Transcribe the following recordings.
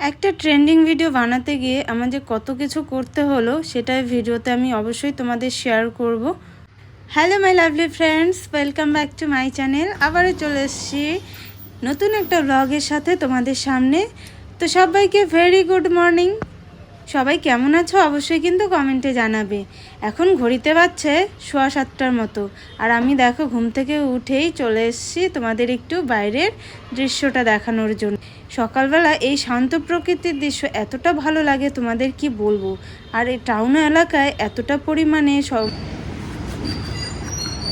একটা trending video বানাতে গিয়ে আমার যে কত কিছু করতে হলো, সেটাই ভিডিওতে আমি অবশ্যই তোমাদের শেয়ার করব। Hello my lovely friends welcome back to my channel আবারও চলে এসেছি নতুন একটা ব্লগের সাথে তোমাদের সামনে। তো সবাইকে ভেরি গুড মর্নিং সবাই কেমন আছো অবশ্যই কিন্তু কমেন্টে জানাবে। এখন ঘড়িতে বাজছে সোয়া সাতটার মতো। আর আমি দেখো ঘুম থেকে উঠেই চলে এসেছি তোমাদের একটু বাইরের দৃশ্যটা দেখানোর জন্য। সকালবেলা এই শান্ত প্রকৃতির দৃশ্য এতটা ভালো লাগে তোমাদের কি বলব? আর এই টাউন এলাকায় এতটা পরিমাণে সব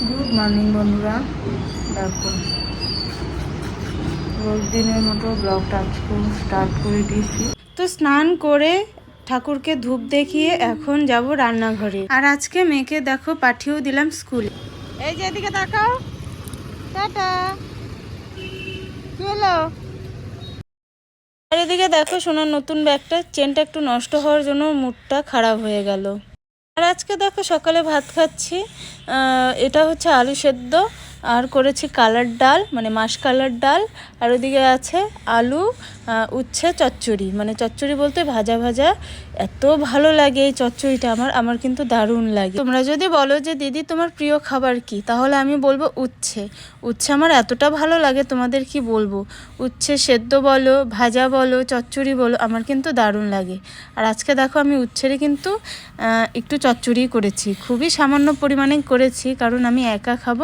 গুড মর্নিং বন্ধুরা। দেখো। দিনের মতো ব্লগটা স্টার্ট করে দিয়েছি। তো স্নান করে ঠাকুরকে ধূপ দেখিয়ে এখন যাব রান্নাঘরে। আর আজকে মেয়েকে দেখো পাঠিয়েও দিলাম স্কুলে এই যে এদিকে তাকাও। টাটা। কি হলো? আর এদিকে দেখো সোনার নতুন ব্যাগটা, চেনটা একটু নষ্ট হওয়ার জন্য মুডটা খারাপ হয়ে গেল। আর আজকে দেখো সকালে ভাত খাচ্ছি এটা হচ্ছে আলু সেদ্ধ, আর করেছি কালার ডাল মানে মাস কালার ডাল, আর ওদিকে আছে আলু উচ্ছে চচ্চড়ি। মানে চচ্চড়ি বলতে ভাজা ভাজা। এত ভালো লাগে এই চচ্চড়িটা আমার। আমার কিন্তু দারুণ লাগে। তোমরা যদি বলো যে, দিদি, তোমার প্রিয় খাবার কি? তাহলে আমি বলব উচ্ছে। উচ্ছে আমার এতটা ভালো লাগে, তোমাদের কি বলব? উচ্ছে সেদ্ধ বলো, ভাজা বলো, চচ্চড়ি বলো, আমার কিন্তু দারুণ লাগে। আর আজকে দেখো আমি উচ্ছেরই কিন্তু একটু চচ্চড়ি করেছি। খুবই সামান্য পরিমাণে করেছি, কারণ আমি একা খাব।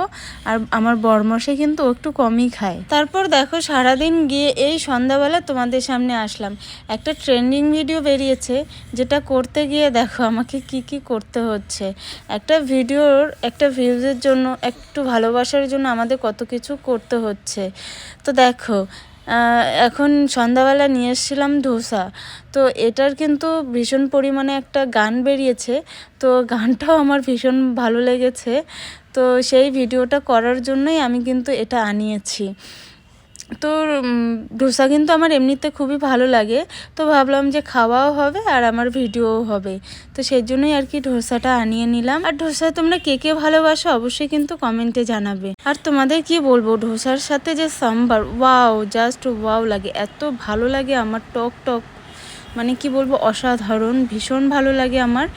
আর আমার বরমশাই কিন্তু একটু কমই খায়। তারপর দেখো সারাদিন গিয়ে এই সন্ধ্যাবেলা তোমাদের সামনে আসলাম। একটা ট্রেন্ডিং ভিডিও বেরিয়েছে, যেটা করতে গিয়ে দেখো আমাকে কি কি করতে হচ্ছে। একটা ভিডিওর একটা ভিউজের জন্য, একটু ভালোবাসার জন্য আমাদের কত কিছু করতে হচ্ছে। তো দেখো এখন সন্ধ্যাবেলা নিয়ে এসেছিলাম ধোসা। তো এটার কিন্তু ভীষণ পরিমাণে একটা গান বেরিয়েছে। তো গানটাও আমার ভীষণ ভালো লেগেছে। তো সেই ভিডিওটা করার জন্যই আমি কিন্তু এটা আনিয়েছি। তো ডোসা কিন্তু আমার এমনিতে খুবই ভালো লাগে। তো ভাবলাম যে খাওয়াও হবে আর আমার ভিডিওও হবে। তো সেই জন্যই আর কি ডোসাটা আনিয়ে নিলাম। আর ডোসা তোমরা কে কে ভালোবাসো অবশ্যই কিন্তু কমেন্টে জানাবে। আর তোমাদের কি বলব, ডোসার সাথে যে সাম্বার, ওয়াও, জাস্ট ওয়াও লাগে। এত ভালো লাগে আমার, টক টক মানে কি বলব, অসাধারণ, ভীষণ ভালো লাগে আমার।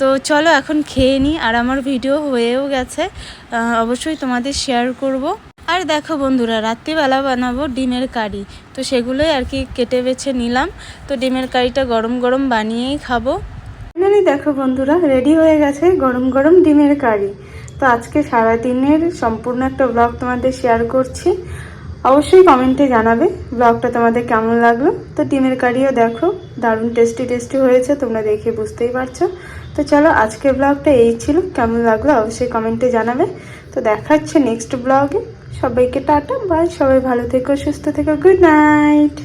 তো চলো এখন খেয়ে নিই। আর আমার ভিডিও হয়েও গেছে। অবশ্যই তোমাদের শেয়ার করব। আর দেখো বন্ধুরা, রাত্রিবেলা বানাবো ডিমের কারি। তো সেগুলোই আর কি কেটে বেছে নিলাম। তো ডিমের কারিটা গরম গরম বানিয়েই খাব। ফাইনালি দেখো বন্ধুরা রেডি হয়ে গেছে গরম গরম ডিমের কারি। তো আজকে সারা দিনের সম্পূর্ণ একটা ব্লগ তোমাদের শেয়ার করছি। অবশ্যই কমেন্টে জানাবে ব্লগটা তোমাদের কেমন লাগল। তো ডিমের কারিও দেখো, দারুণ টেস্টি টেস্টি হয়েছে, তোমরা দেখে বুঝতেই পারছ। তো চলো আজকের ব্লগটা এই ছিল, কেমন লাগল অবশ্যই কমেন্টে জানাবে। তো দেখাচ্ছে নেক্সট ব্লগে সবাইকে টাটা বাই সবাই ভালো থেকো সুস্থ থেকো গুড নাইট।